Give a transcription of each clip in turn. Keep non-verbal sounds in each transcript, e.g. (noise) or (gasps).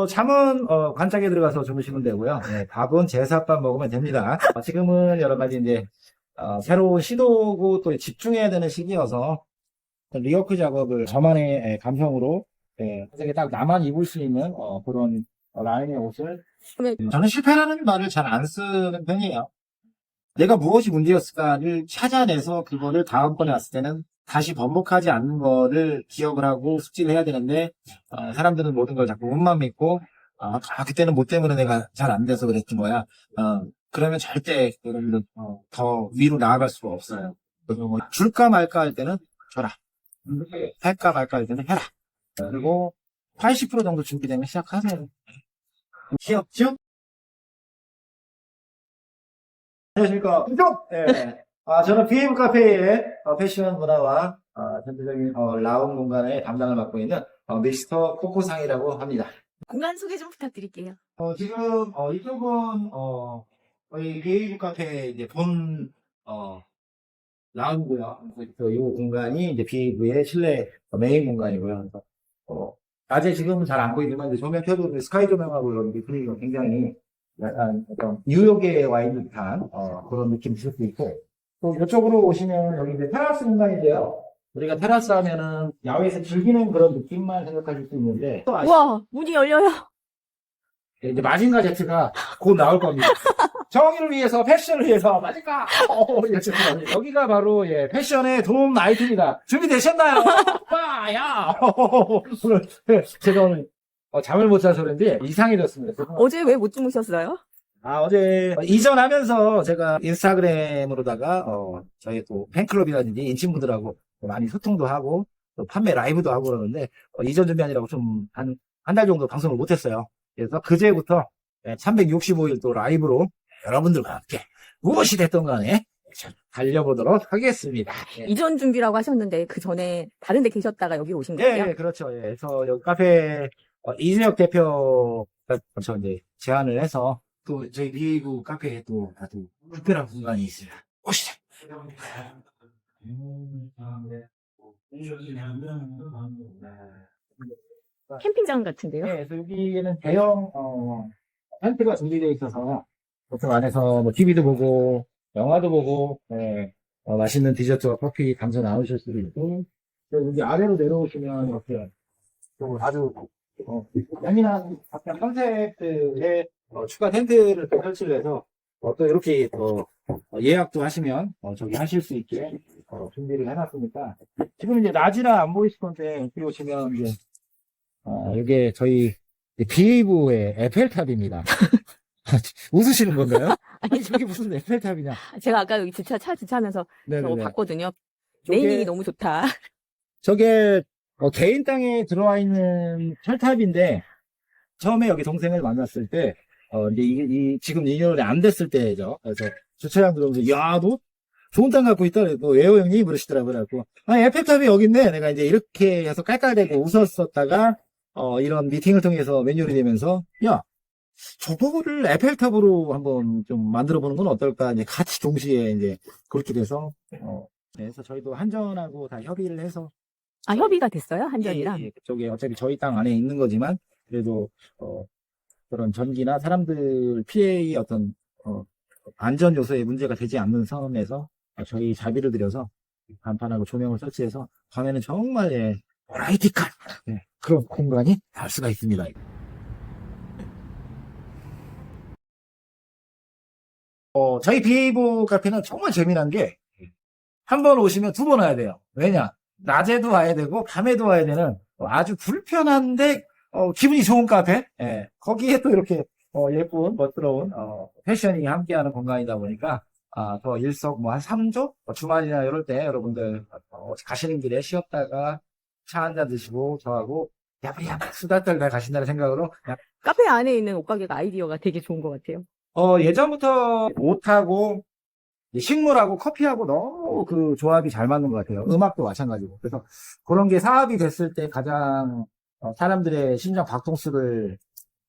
어, 잠은 어, 관짝에 들어가서 주무시면 되고요. 네, 밥은 제사밥 먹으면 됩니다. 어, 지금은 여러 가지 이제 어, 새로운 시도고 또 집중해야 되는 시기여서 리워크 작업을 저만의 예, 감성으로 예, 되게 딱 나만 입을 수 있는 어, 그런 어, 라인의 옷을 저는 실패라는 말을 잘 안 쓰는 편이에요. 내가 무엇이 문제였을까를 찾아내서 그거를 다음번에 왔을 때는 다시 번복하지 않는 거를 기억을 하고 숙지를 해야 되는데 어, 사람들은 모든 걸 자꾸 운만 믿고 아, 아, 그때는 뭐 때문에 내가 잘 안 돼서 그랬지 뭐야. 어, 그러면 절대 여러분들 어, 더 위로 나아갈 수가 없어요. 그래서 뭐 줄까 말까 할 때는 줘라. 할까 말까 할 때는 해라. 그리고 80% 정도 준비되면 시작하세요. 귀엽죠? 안녕하십니까. 네. 아, 저는 비에브 카페의 어, 패션 문화와 어, 전체적인 어, 라운 공간의 담당을 맡고 있는 어, 미스터 코코상이라고 합니다. 공간 소개 좀 부탁드릴게요. 어, 지금 어, 이쪽은 어, 저희 비에브 카페 이제 본 어, 라운고요. 그래서 이 공간이 이제 비에브의 실내 어, 메인 공간이고요. 그래서 어, 낮에 지금은 잘안 보이지만 이제 조명 켜도 그 스카이 조명하고 이런 게 분위기가 굉장히 약간 어떤 뉴욕에 와 있는 듯한 어, 그런 느낌 드실 수 있고 또 이쪽으로 오시면 여기 이제 테라스 공간인데요. 우리가 테라스 하면은 야외에서 즐기는 그런 느낌만 생각하실 수 있는데 또 아시- 우와, 문이 열려요. 예, 이제 마징가 제트가 곧 나올 겁니다. 정의를 위해서 패션을 위해서 마징가. 어, 예, 죄송합니다. 여기가 바로 예, 패션의 도움 나이트입니다. 준비되셨나요? 빠야. 오늘 예, 제가 오늘 어, 잠을 못 자서 그런지 이상해졌습니다. 어제 왜 못 주무셨어요? 아, 어제 어, 이전하면서 제가 인스타그램으로다가 어, 저희 또 팬클럽이라든지 인친분들하고 많이 소통도 하고 또 판매 라이브도 하고 그러는데 어, 이전 준비하느라고 좀 한 한 달 정도 방송을 못 했어요. 그래서 그제부터 365일 또 라이브로 여러분들과 함께 무엇이 됐던 간에 달려보도록 하겠습니다. 예. 이전 준비라고 하셨는데 그 전에 다른 데 계셨다가 여기 오신 예, 거예요? 예, 그렇죠. 예. 그래서 여기 카페 어, 이준혁 대표가 저 이제 제안을 해서 또 저희 비구 카페에 또 아주 특별한 공간이 있습니다. 오시죠. 캠핑장 같은데요? 네, 그래서 여기에는 대형 어, 텐트가 준비되어 있어서 보통 안에서 뭐 TV도 보고 영화도 보고 네, 어, 맛있는 디저트와 커피 감사 나누실 수도 있고 그리고 여기 아래로 내려오시면 이렇게 또 아주 어, 예민한 각종 컨셉들의 어, 추가 텐트를 또 설치를 해서 어, 또 이렇게 또 어, 예약도 하시면 어, 저기 하실 수 있게 어, 준비를 해놨으니까 지금 이제 낮이라 안 보이실 건데 여기 오시면 이제 어, 이게 저희 비에이브의 에펠탑입니다. (laughs) 웃으시는 건가요? (laughs) 아니, 저게 무슨 에펠탑이냐? 제가 아까 여기 주차, 차 주차하면서 저거 네네네. 봤거든요. 저게- 레이닝이 너무 좋다. 저게 어, 개인 땅에 들어와 있는 철탑인데 처음에 여기 동생을 만났을 때 어, 이제 이게 이, 지금 2년이 안 됐을 때죠. 그래서 주차장 들어오면서 야, 너 좋은 땅 갖고 있다. 너 왜요 형님? 그러시더라고요. 아, 에펠탑이 여기 있네. 내가 이제 이렇게 해서 깔깔대고 웃었었다가 어, 이런 미팅을 통해서 매뉴얼이 되면서 야, 저거를 에펠탑으로 한번 좀 만들어 보는 건 어떨까? 이제 같이 동시에 이제 그렇게 돼서 어, 그래서 저희도 한전하고 다 협의를 해서 아, 협의가 됐어요? 한전이랑? 예, 예, 그쪽에 어차피 저희 땅 안에 있는 거지만 그래도 어, 그런 전기나 사람들 피해의 어떤 어, 안전 요소에 문제가 되지 않는 선에서 저희 자비를 들여서 간판하고 조명을 설치해서 밤에는 정말 예, 라이티한 예, 그런 공간이 날 수가 있습니다. 어, 저희 비에이브 카페는 정말 재미난 게 한 번 오시면 두 번 와야 돼요. 왜냐? 낮에도 와야 되고 밤에도 와야 되는 아주 불편한데 어, 기분이 좋은 카페. 예. 거기에 또 이렇게 어, 예쁜 멋스러운 어, 패션이 함께하는 공간이다 보니까 아, 더 일석 뭐 한 3조 주말이나 이럴 때 여러분들 어, 가시는 길에 쉬었다가 차 한 잔 드시고 저하고 야부야부 수다 떨다 가신다는 생각으로 카페 안에 있는 옷가게가 아이디어가 되게 좋은 것 같아요. 어, 예전부터 옷하고 식물하고 커피하고 너무 그 조합이 잘 맞는 것 같아요. 음악도 마찬가지고. 그래서 그런 게 사업이 됐을 때 가장 어, 사람들의 심장 박동수를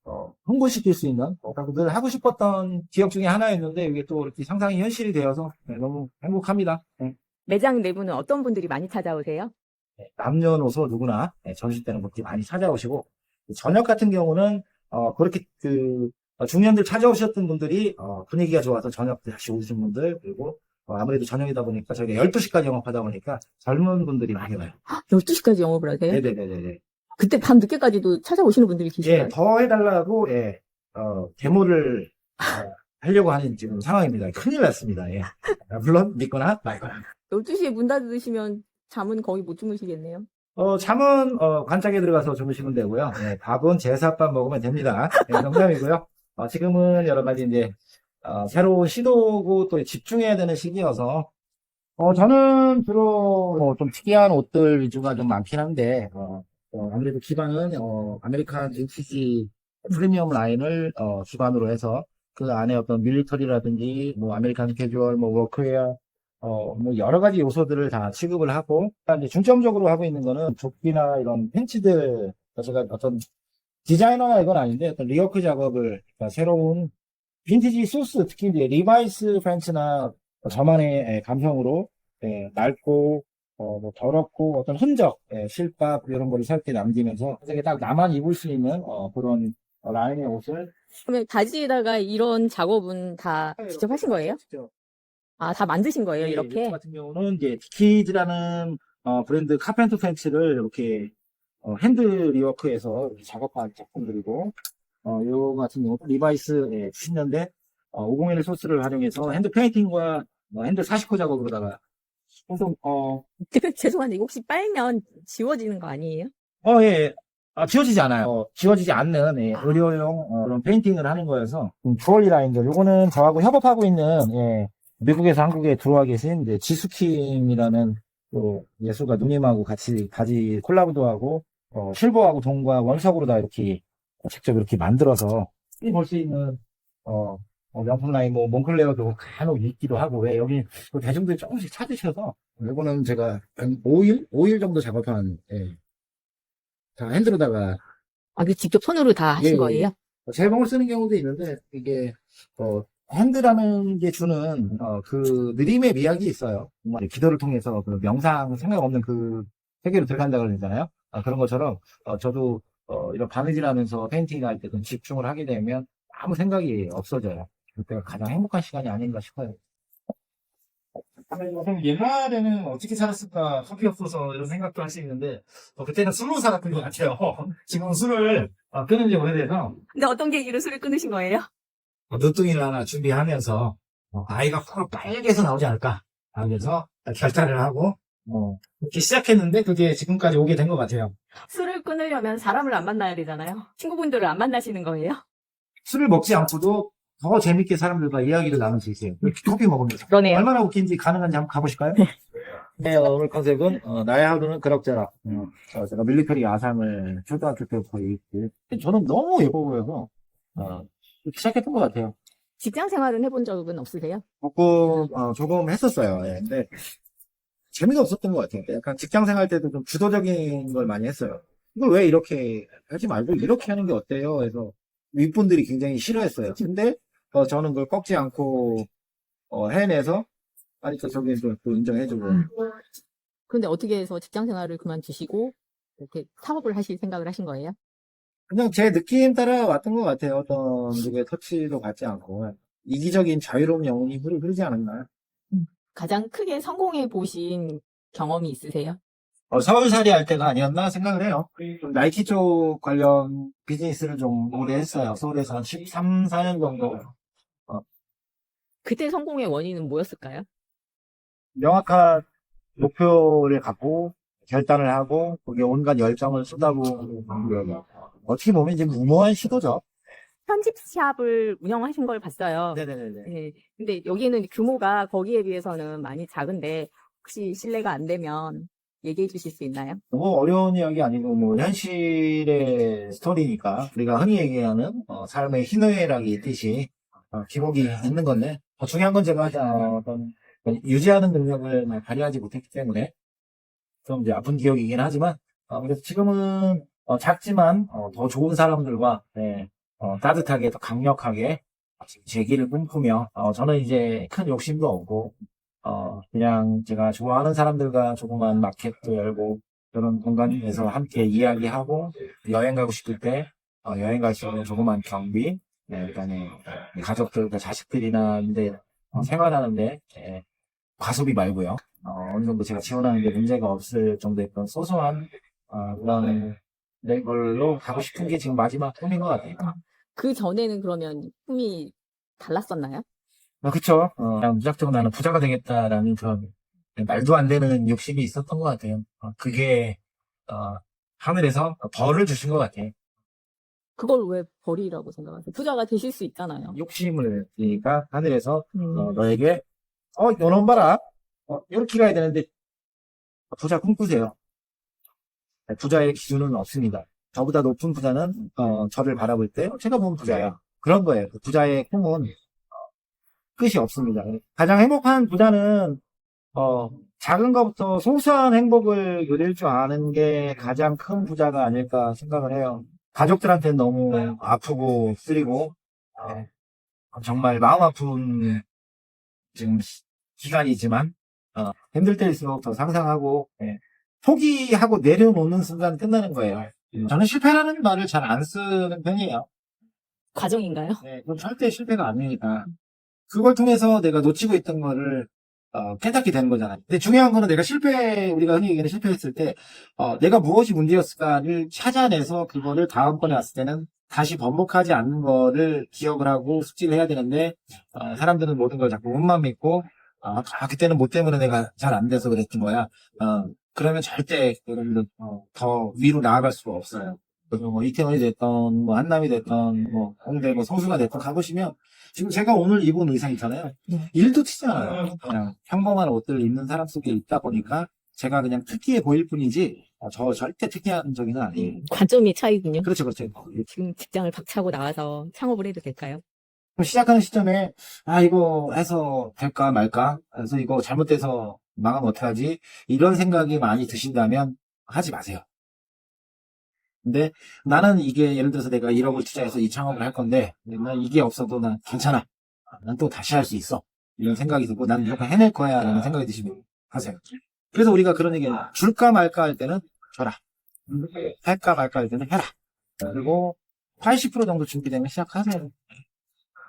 어, 홍보시킬 수 있는 어, 늘 하고 싶었던 기억 중에 하나였는데 이게 또 이렇게 상상이 현실이 되어서 네, 너무 행복합니다. 네. 매장 내부는 어떤 분들이 많이 찾아오세요? 네, 남녀노소 누구나 네, 점심 때는 그렇게 많이 찾아오시고 저녁 같은 경우는 어, 그렇게 그 어, 중년들 찾아오셨던 분들이 어, 분위기가 좋아서 저녁 때 다시 오신 분들 그리고 어, 아무래도 저녁이다 보니까 저희가 12시까지 영업하다 보니까 젊은 분들이 많이 와요. (gasps) 12시까지 영업을 하세요? 네네네네. 그때 밤 늦게까지도 찾아오시는 분들이 계신가요? 예, 더 해달라고, 예, 어, 데모를, 어, 하려고 하는 지금 상황입니다. 큰일 났습니다. 예. 아, 물론, 믿거나 말거나. 12시에 문 닫으시면 잠은 거의 못 주무시겠네요. 어, 잠은, 어, 관짝에 들어가서 주무시면 되고요. 예, 밥은 제사밥 먹으면 됩니다. 예, 농담이고요. 어, 지금은 여러 가지 이제, 어, 새로운 시도고 또 집중해야 되는 시기여서, 어, 저는 주로 뭐좀 특이한 옷들 위주가 좀 많긴 한데, 어, 어, 아무래도 기반은, 어, 아메리칸 UCC 프리미엄 라인을, 어, 기반으로 해서 그 안에 어떤 밀리터리라든지, 뭐, 아메리칸 캐주얼, 뭐, 워크웨어, 어, 뭐, 여러 가지 요소들을 다 취급을 하고, 일단 이제 중점적으로 하고 있는 거는 조끼나 이런 팬츠들, 제가 어떤 디자이너나 이건 아닌데, 어떤 리워크 작업을, 그러니까 새로운 빈티지 소스, 특히 이제 리바이스 팬츠나 저만의 예, 감성으로, 예, 낡고, 어, 뭐, 더럽고, 어떤 흔적, 예, 실밥, 이런 거를 살게 남기면서, 되게 딱 나만 입을 수 있는, 어, 그런 어, 라인의 옷을. 그러면 바지에다가 이런 작업은 다 직접 하신 거예요? 직접. 아, 다 만드신 거예요, 예, 이렇게? 같은 경우는 이제 디키즈라는 어, 브랜드 카펜터 팬츠를 이렇게 어, 핸드 리워크에서 작업한 제품들이고, 어, 요 같은 경우 리바이스 예, 90년대 어, 501의 소스를 활용해서 핸드 페인팅과 어, 핸드 40호 작업으로다가 엄청 어, 죄송한데, 이거 혹시 빨면 지워지는 거 아니에요? 어, 예. 아, 지워지지 않아요. 어, 지워지지 않는 예, 의료용 어, 그런 페인팅을 하는 거여서 음, 주얼리 라인들. 요거는 저하고 협업하고 있는 예, 미국에서 한국에 들어와 계신 이제 지수킴이라는 또 예술가 누님하고 같이 바지 콜라보도 하고 어, 실버하고 동과 원석으로 다 이렇게 직접 이렇게 만들어서 볼 수 있는 어, 어, 명품 라인 뭐 몽클레어도 간혹 있기도 하고 왜 여기 그 대중들이 조금씩 찾으셔서 요거는 제가 한 5일 5일 정도 작업한 예, 다 핸드로다가 아, 그 직접 손으로 다 하신 예, 예. 거예요? 제목을 쓰는 경우도 있는데 이게 어, 핸드라는 게 주는 어, 그 느림의 미학이 있어요. 정말 기도를 통해서 그 명상 생각 없는 그 세계로 들어간다 그러잖아요. 아, 그런 것처럼 어, 저도 어, 이런 바느질 하면서 페인팅 할때좀 집중을 하게 되면 아무 생각이 없어져요. 그때가 가장 행복한 시간이 아닌가 싶어요. 그럼 옛날에는 어떻게 살았을까 커피 없어서 이런 생각도 할 수 있는데 어, 그때는 술로 살았던 것 같아요. (laughs) 지금 술을 어, 끊은 지 오래돼서 근데 어떤 계기로 술을 끊으신 거예요? 어, 늦둥이를 하나 준비하면서 어, 아이가 푹 빨개서 나오지 않을까 하면서 결단을 하고 어, 이렇게 시작했는데 그게 지금까지 오게 된 것 같아요. 술을 끊으려면 사람을 안 만나야 되잖아요. 친구분들을 안 만나시는 거예요? 술을 먹지 않고도 더 재밌게 사람들과 이야기를 나눌 수 있어요. 이렇게 커피 먹으면서. 그러네요. 얼마나 웃긴지 가능한지 한번 가보실까요? 네, 어, 오늘 컨셉은 어, 나의 하루는 그럭저럭. 어, 어, 제가 밀리터리 아상을 초등학교 때부터 입고 저는 너무 예뻐 보여서 어, 시작했던 것 같아요. 직장 생활은 해본 적은 없으세요? 조금 어, 조금 했었어요. 예, 근데 재미가 없었던 것 같아요. 약간 직장 생활 때도 좀 주도적인 걸 많이 했어요. 이걸 왜 이렇게 하지 말고 이렇게 하는 게 어때요? 해서 윗분들이 굉장히 싫어했어요. 근데 어, 저는 그걸 꺾지 않고 어, 해내서 하니까 저기 또, 또 인정해주고 근데 어떻게 해서 직장 생활을 그만두시고 이렇게 사업을 하실 생각을 하신 거예요? 그냥 제 느낌 따라 왔던 것 같아요. 어떤 누구의 터치도 받지 않고 이기적인 자유로운 영혼이 흐르, 흐르지 않았나. 가장 크게 성공해 보신 경험이 있으세요? 어, 서울살이 할 때가 아니었나 생각을 해요. 좀 나이키 쪽 관련 비즈니스를 좀 오래 했어요. 서울에서 한 13, 4년 정도. 그때 성공의 원인은 뭐였을까요? 명확한 목표를 갖고 결단을 하고 거기에 온갖 열정을 쏟아부은. 어떻게 보면 이제 무모한 시도죠. 편집샵을 운영하신 걸 봤어요. 네네네. 네. 근데 여기는 규모가 거기에 비해서는 많이 작은데 혹시 실례가 안 되면 얘기해 주실 수 있나요? 너무 어려운 이야기 아니고 뭐 현실의 스토리니까 우리가 흔히 얘기하는 어, 삶의 희노애락이 있듯이 어, 기복이 있는 건데 더 중요한 건 제가 어, 어떤 유지하는 능력을 발휘하지 못했기 때문에 좀 이제 아픈 기억이긴 하지만 어, 그래서 지금은 어, 작지만 어, 더 좋은 사람들과 네, 어, 따뜻하게 더 강력하게 제 길을 꿈꾸며 어, 저는 이제 큰 욕심도 없고 어, 그냥 제가 좋아하는 사람들과 조그만 마켓도 열고 그런 공간 에서 함께 이야기하고 여행 가고 싶을 때 어, 여행 갈 수 있는 조그만 경비, 네, 그다음에 가족들, 그 자식들이나 근데 어, 생활하는데 예, 과소비 말고요. 어, 어느 정도 제가 지원하는 데 문제가 없을 정도의 그런 소소한 어, 그런 네, 걸로 가고 싶은 게 지금 마지막 꿈인 것 같아요. 그 전에는 그러면 꿈이 달랐었나요? 어, 그쵸. 어, 그냥 무작정 나는 부자가 되겠다라는 그런 말도 안 되는 욕심이 있었던 것 같아요. 어, 그게 어, 하늘에서 벌을 주신 것 같아요. 그걸 왜 벌이라고 생각하세요? 부자가 되실 수 있잖아요. 욕심을 그러니까 하늘에서 음. 어, 너에게 어 요놈 봐라 어, 이렇게 가야 되는데 부자 꿈꾸세요 네, 부자의 기준은 없습니다 저보다 높은 부자는 어, 저를 바라볼 때 어, 제가 보면 부자야. 그런 거예요. 그 부자의 꿈은 어, 끝이 없습니다. 가장 행복한 부자는 어, 작은 것부터 소소한 행복을 누릴 줄 아는 게 가장 큰 부자가 아닐까 생각을 해요. 가족들한테는 너무 아프고 쓰리고 어, 정말 마음 아픈 지금 시- 기간이지만 어, 힘들 때일수록 더 상상하고 예, 포기하고 내려놓는 순간 끝나는 거예요. 저는 실패라는 말을 잘 안 쓰는 편이에요. 과정인가요? 네, 그건 절대 실패가 아니니까 그걸 통해서 내가 놓치고 있던 거를 어, 깨닫게 되는 거잖아요. 근데 중요한 거는 내가 실패, 우리가 흔히 얘기하는 실패했을 때, 어, 내가 무엇이 문제였을까를 찾아내서 그거를 다음번에 왔을 때는 다시 번복하지 않는 거를 기억을 하고 숙지를 해야 되는데, 어, 사람들은 모든 걸 자꾸 운만 믿고, 아, 아, 그때는 뭐 때문에 내가 잘 안 돼서 그랬던 거야. 어, 그러면 절대 여러분들 어, 더 위로 나아갈 수가 없어요. 그래서 뭐 이태원이 됐던, 뭐 한남이 됐던, 뭐 홍대, 뭐 성수가 됐던 가보시면 지금 제가 오늘 입은 의상 있잖아요. 네. 일도 튀지 않아요. 그냥 평범한 옷들을 입는 사람 속에 있다 보니까 제가 그냥 특이해 보일 뿐이지 어, 저 절대 특이한 적이는 아니에요. 관점의 차이군요. 그렇죠, 그렇죠. 지금 직장을 박차고 나와서 창업을 해도 될까요? 그럼 시작하는 시점에 아 이거 해서 될까 말까 그래서 이거 잘못돼서 망하면 어떡하지. 이런 생각이 많이 드신다면 하지 마세요. 근데 나는 이게 예를 들어서 내가 1억을 투자해서 이 창업을 할 건데 난 이게 없어도 난 괜찮아. 난 또 다시 할 수 있어. 이런 생각이 들고 난 무조건 해낼 거야 라는 생각이 드시면 하세요. 그래서 우리가 그런 얘기 줄까 말까 할 때는 줘라. 할까 말까 할 때는 해라. 그리고 80% 정도 준비되면 시작하세요.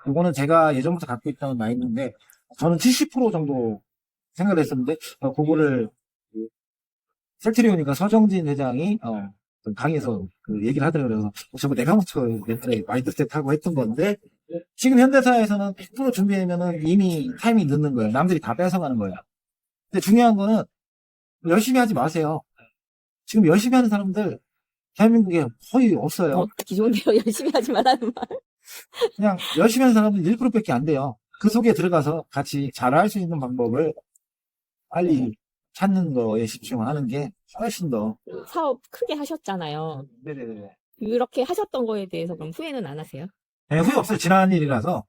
이거는 제가 예전부터 갖고 있던 마인드인데 저는 70% 정도 생각을 했었는데 어, 그거를 그 셀트리오니까 서정진 회장이 어, 강의에서 그 얘기를 하더라고요. 그래서 어, 저거 내가 먼저 옛날에 마인드셋 하고 했던 건데 지금 현대사에서는 100% 준비하면은 이미 타이밍이 늦는 거예요. 남들이 다 뺏어가는 거예요. 근데 중요한 거는 열심히 하지 마세요. 지금 열심히 하는 사람들 대한민국에 거의 없어요. 어, 기존대로 (laughs) 열심히 하지 말라는 말. 그냥 열심히 하는 사람은 1%밖에 안 돼요. 그 속에 들어가서 같이 잘할 수 있는 방법을 빨리 찾는 거에 집중을 하는 게 훨씬 더. 사업 크게 하셨잖아요. 네네네. 그렇게 하셨던 거에 대해서 그럼 후회는 안 하세요? 네, 후회 없어요. 지난 일이라서.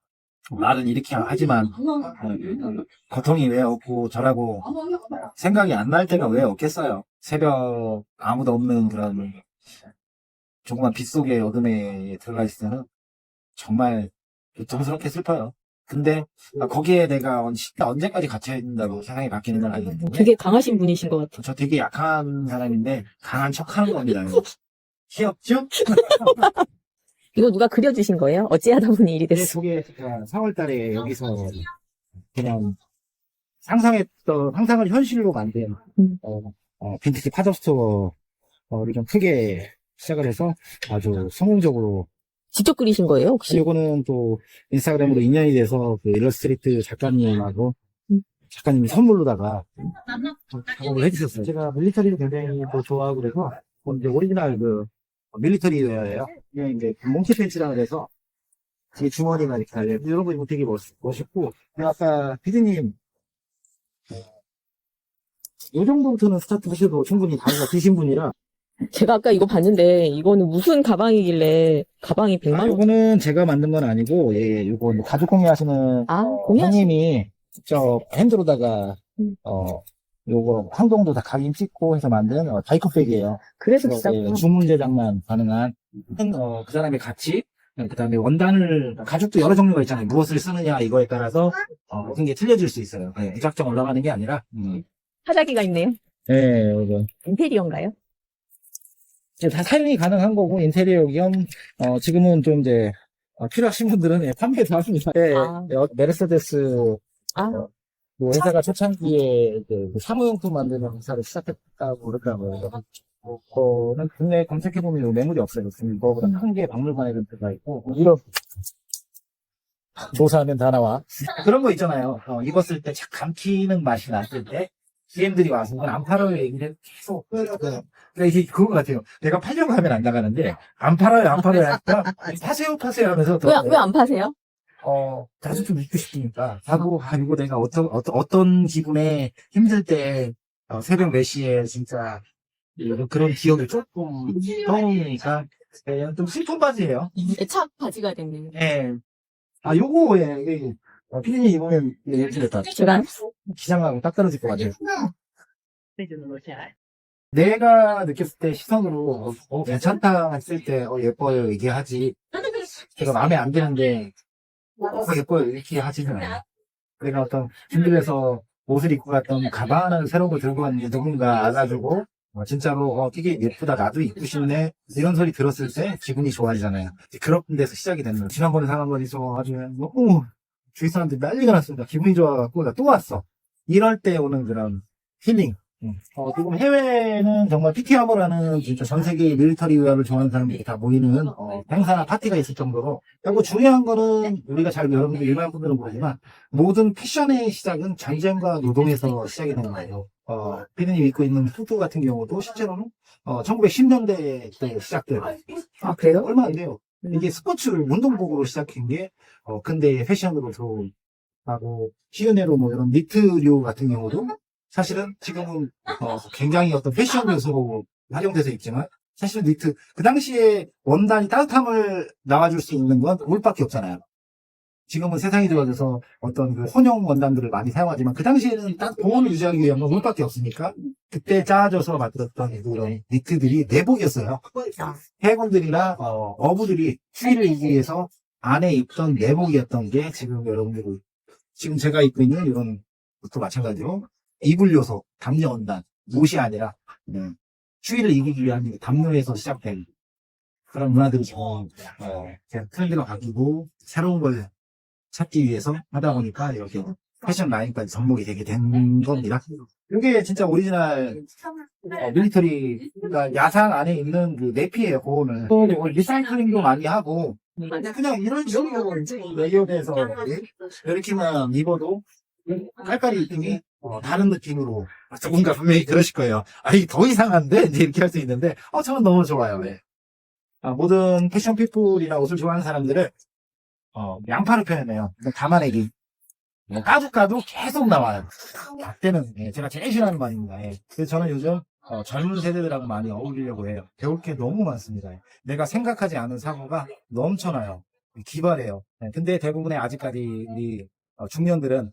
말은 이렇게 하지만, 어, 고통이 왜 없고, 저라고 생각이 안 날 때가 왜 없겠어요. 새벽 아무도 없는 그런 조그만 빛 속의 어둠에 들어가 있을 때는 정말 고통스럽게 슬퍼요. 근데 거기에 내가 언- 언제까지 갇혀 있는다고 세상이 바뀌는 건 아니거든요. 되게 강하신 분이신 것 같아요. 저 되게 약한 사람인데 강한 척 하는 겁니다. (laughs) 귀엽죠? 이거 누가 그려주신 거예요? 어찌하다 보니 일이 내 됐어. 속에 제가 4월 달에 여기서 그냥 상상했던, 상상을 현실로 만든, 음. 어, 어, 빈티지 팝업 스토어를 좀 크게 시작을 해서 아주 성공적으로. 직접 그리신 거예요, 혹시? 이거는 또 인스타그램으로 인연이 돼서 그 일러스트레이트 작가님하고 음. 작가님이 선물로다가 작업을 해주셨어요. 제가 밀리터리를 굉장히 또 좋아하고 그래서 그건 이제 오리지널 그 밀리터리 웨어예요. 이게 이제 몽키 팬츠라 그래서 뒤에 주머니가 이렇게 달려 이런 거 입으면 되게 멋, 멋있고 아까 피디님 이 정도부터는 스타트 하셔도 충분히 다리가 드신 분이라 제가 아까 이거 봤는데, 이거는 무슨 가방이길래, 가방이 100만 원? 이거는 제가 만든 건 아니고 예, 이거 뭐 가죽 공예하시는 아, 어, 형님이 직접 핸드로다가 음. 어 요거 항동도 다 각인 찍고 해서 만든 어, 다이커백이에요. 그래서 그래서, 예. 주문 제작만 가능한 어, 그 사람의 가치 그 다음에 원단을 가죽도 여러 종류가 있잖아요. 무엇을 쓰느냐 이거에 따라서 어, 모든 게 틀려질 수 있어요. 예, 무작정 올라가는 게 아니라 음. 하자기가 있네요. 예, 이거 인테리어인가요? 다 사용이 가능한 거고 인테리어 겸 어, 지금은 좀 이제 어, 필요하신 분들은 예, 판매도 합니다. 예, 아. 예, 어, 메르세데스 아, 뭐 회사가 초창기에 이제 그 사무용품 만드는 회사를 시작했다고 그러더라고요. 그거는 국내에 검색해 보면 매물이 없어요. 이거보다 큰 게 박물관에 들어가 있고, 이런, 조사하면 다 나와. 그런 거 있잖아요. 어, 입었을 때 착 감기는 맛이 났을 때, GM들이 와서 그건 안 팔아요 얘기를 계속. 그, 그러니까 이게 그거 같아요. 내가 팔려고 하면 안 나가는데, 안 팔아요, 안 팔아요 하니까, (laughs) 파세요, 파세요 하면서 더. 왜, 왜안 파세요? 어, 자주 좀 입고 싶으니까. 하고, 아, 이거 내가 어떤, 어떤, 어떤 기분에 힘들 때, 어, 새벽 몇 시에 진짜, 이런 그런 기억이 조금 떠오르니까, 예, 좀 슬픈 바지예요 애착 바지가 됐네요. 예. 아, 요거, 예, 이 게, 어, 피디님 입으면, 예, 이렇게 됐다. 제가 기장하고 딱 떨어질 것 같아요. 내가 느꼈을 때 시선으로, 어, 어, 괜찮다 했을 때, 어, 예뻐요, 얘기하지. 제가 마음에 안 드는데, 어, 예뻐요, 이렇게 하지는 않아요. 내가 어떤 준비해서 옷을 입고 갔던 가방 하나를 새로운 걸 들고 왔는데 누군가 안아주고, 어, 진짜로, 어, 되게 예쁘다, 나도 입고 싶네. 이런 소리 들었을 때 기분이 좋아지잖아요. 그런 데서 시작이 됐는 거예요. 지난번에 상한 거에서 아주 너무 주위 사람들이 난리가 났습니다. 기분이 좋아갖고, 나 또 왔어. 이럴 때 오는 그런 힐링. 음. 어, 지금 해외는 정말 PT하머라는 진짜 전 세계 밀리터리 웨어를 좋아하는 사람들이 다 모이는 어, 행사나 파티가 있을 정도로 그리고 중요한 거는 우리가 잘 여러분들 일반 분들은 모르지만 모든 패션의 시작은 전쟁과 노동에서 시작이 되는 거예요. 어, 피디님 입고 있는 후드 같은 경우도 실제로는 어, 1910년대 때 시작돼요. 아, 그래요? 얼마 안 돼요. 이게 스포츠를 운동복으로 시작한 게 어, 근대 패션으로 들어가고 시은혜로 뭐 이런 니트류 같은 경우도 사실은 지금은 어, 굉장히 어떤 패션 요소로 활용돼서 있지만 사실 니트 그 당시에 원단이 따뜻함을 나와줄 수 있는 건 울밖에 없잖아요. 지금은 세상이 좋아져서 어떤 그 혼용 원단들을 많이 사용하지만 그 당시에는 딱 보온을 유지하기 위한 건 울밖에 없으니까 그때 짜져서 만들었던 그런 니트들이 내복이었어요. 해군들이나 어, 부들이 추위를 이기기 위해서 안에 입던 내복이었던 게 지금 여러분들 지금 제가 입고 있는 이런 것도 마찬가지로 이불 요소, 담요 원단, 옷이 아니라 음, 추위를 이기기 위한 담요에서 시작된 그런 문화들이 좀 어, 그냥 트렌드가 바뀌고 새로운 걸 찾기 위해서 하다 보니까 이렇게 패션 라인까지 접목이 되게 된 겁니다. 이게 진짜 오리지널 어, 밀리터리 그러니까 야상 안에 있는 그 내피예요. 그거는. 또 이걸 리사이클링도 많이 하고 그냥 이런 식으로 외교돼서 이렇게만 입어도 깔깔이 입힘이 어, 다른 느낌으로. 누군가 분명히 그러실 거예요. 아 이게 더 이상한데? 이제 이렇게 할 수 있는데? 어 저는 너무 좋아요. 네. 아, 모든 패션 피플이나 옷을 좋아하는 사람들은 어, 양파를 표현해요. 그러니까 감아내기. 뭐 까도 까도 계속 나와요. 그때는 예, 제가 제일 싫어하는 말입니다. 예. 그래서 저는 요즘 어, 젊은 세대들하고 많이 어울리려고 해요. 배울 게 너무 많습니다. 예. 내가 생각하지 않은 사고가 넘쳐나요. 기발해요. 예, 근데 대부분의 아직까지 우리 어, 중년들은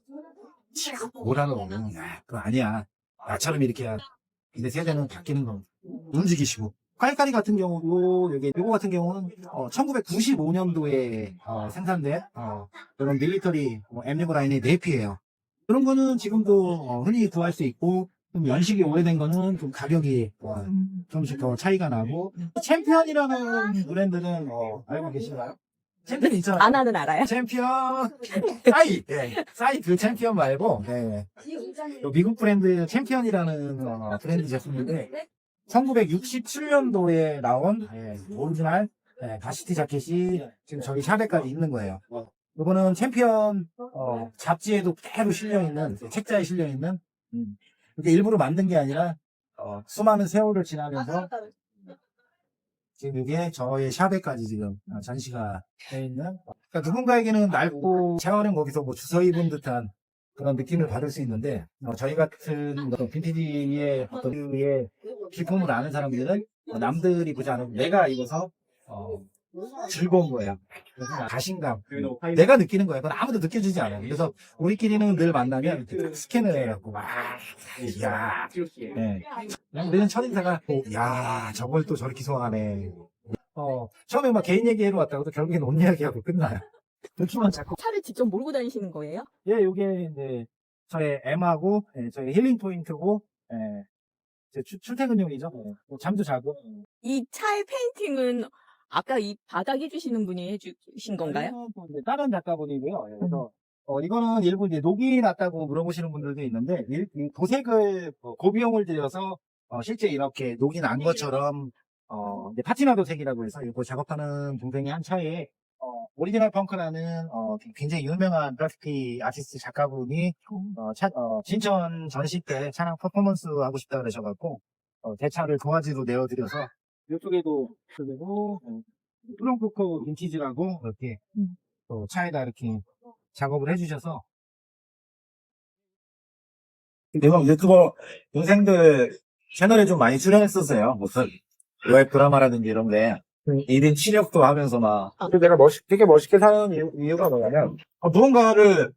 뭐라는 거는 야, 그거 아니야. 나처럼 이렇게 해야. 근데 세대는 바뀌는 거 움직이시고. 깔깔이 같은 경우도 여기 요거 같은 경우는 1995년도에 생산된 어, 이런 밀리터리 뭐 M6 라인의 네피예요. 그런 거는 지금도 어, 흔히 구할 수 있고 좀 연식이 오래된 거는 좀 가격이 어, 좀씩 더 차이가 나고 챔피언이라는 브랜드는 어, 알고 계시나요? 챔피언 있잖아요. 아나는 알아요? 챔피언 싸이 예. 싸이 그 챔피언 말고 예. 요 미국 브랜드 챔피언이라는 어, 브랜드 제품인데 1967년도에 나온 예, 오리지널 예, 바시티 자켓이 지금 저기 샵에까지 있는 거예요. 이거는 챔피언 어, 잡지에도 그대로 실려 있는 책자에 실려 있는 음, 이게 일부러 만든 게 아니라 어, 수많은 세월을 지나면서 지금 이게 저의 샵에까지 지금 어, 전시가 되어 있는 그러니까 누군가에게는 낡고 재활용 거기서 뭐 주워 입은 듯한 그런 느낌을 받을 수 있는데 어, 저희 같은 어떤 빈티지의 어떤 의 기품을 아는 사람들은 어, 남들이 보지 않으면 내가 입어서 어, 즐거운 거예요. 그래서 자신감. 내가 느끼는 거예요. 그건 아무도 느껴주지 않아요. 그래서 우리끼리는 늘 만나면 딱 스캔을 해갖고 막, 야, 네. 그냥 우리는 첫인사가, 어, 야, 저걸 또 저렇게 소화하네. 어, 처음에 막 개인 얘기하러 왔다가도 결국엔 옷 이야기하고 끝나요. 그렇지만 자꾸 차를 직접 몰고 다니시는 거예요? 예, 요게 이제 저의 M하고 예, 저의 힐링 포인트고 예, 제 출, 출퇴근용이죠. 예, 뭐 잠도 자고 이 차의 페인팅은 아까 이 바닥 해주시는 분이 해주신 건가요? 이거는 또 이제 다른 작가분이고요. 그래서 어, 이거는 일부 이제 녹이 났다고 물어보시는 분들도 있는데 일- 이 도색을 어, 고비용을 들여서 어, 실제 이렇게 녹이 난 것처럼 어, 이제 파티나 도 색이라고 해서 이거 작업하는 동생이 한 차에 어, 오리지널 펑크라는 어, 굉장히 유명한 그래피티 아티스트 작가분이 어, 차- 어, 진천 전시 때 차량 퍼포먼스 하고 싶다 그러셔갖고 어, 대차를 도화지로 내어드려서 이쪽에도 그리고 어, 프롱코코 빈티지라고 이렇게 음. 또 차에다 이렇게 작업을 해주셔서 내가 유튜버 동생들 채널에 좀 많이 출연했었어요. 무슨 웹 드라마라든지 이런데 음. 1인 친역도 하면서 막 아. 근데 내가 멋있, 되게 멋있게 사는 이유, 이유가 뭐냐면 어, 무언가를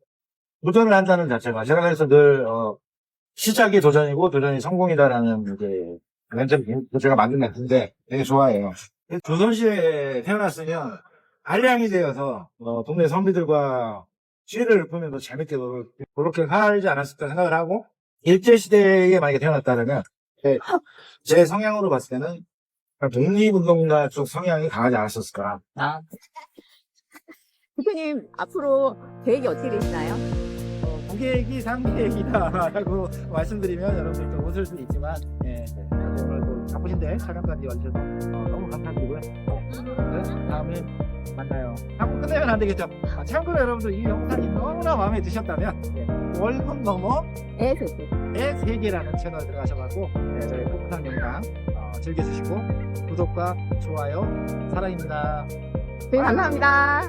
도전을 한다는 자체가 제가 그래서 늘 어, 시작이 도전이고 도전이 성공이다라는 이제 멘트를 제가 만든 것 같은데 되게 좋아해요. 조선시대에 태어났으면 알량이 되어서 어, 동네 선비들과 시를 풀면서 재밌게 놀- 그렇게 살지 않았을까 생각을 하고 일제시대에 만약에 태어났다면 제, 제 성향으로 봤을 때는 독립운동가 쪽 성향이 강하지 않았었을까. 아. 대표님, 앞으로 계획이 어떻게 되시나요? 어, 고객이 상계획이다라고 (laughs) 말씀드리면 여러분들 좀 웃을 수도 있지만 예, 네. 오늘 또 바쁘신데 촬영까지 와주셔서 어, 너무 감사드리고요. 네, 다음에 만나요. 자꾸 끝내면 안 되겠죠? 아, 참고로 여러분들 이 영상이 너무나 마음에 드셨다면 예, 월급 넘어 에세세. 의 세계라는 채널 들어가셔가지고 네, 저희 포크상 영상 어, 어, 즐겨주시고 구독과 좋아요 사랑입니다. 네, 감사합니다.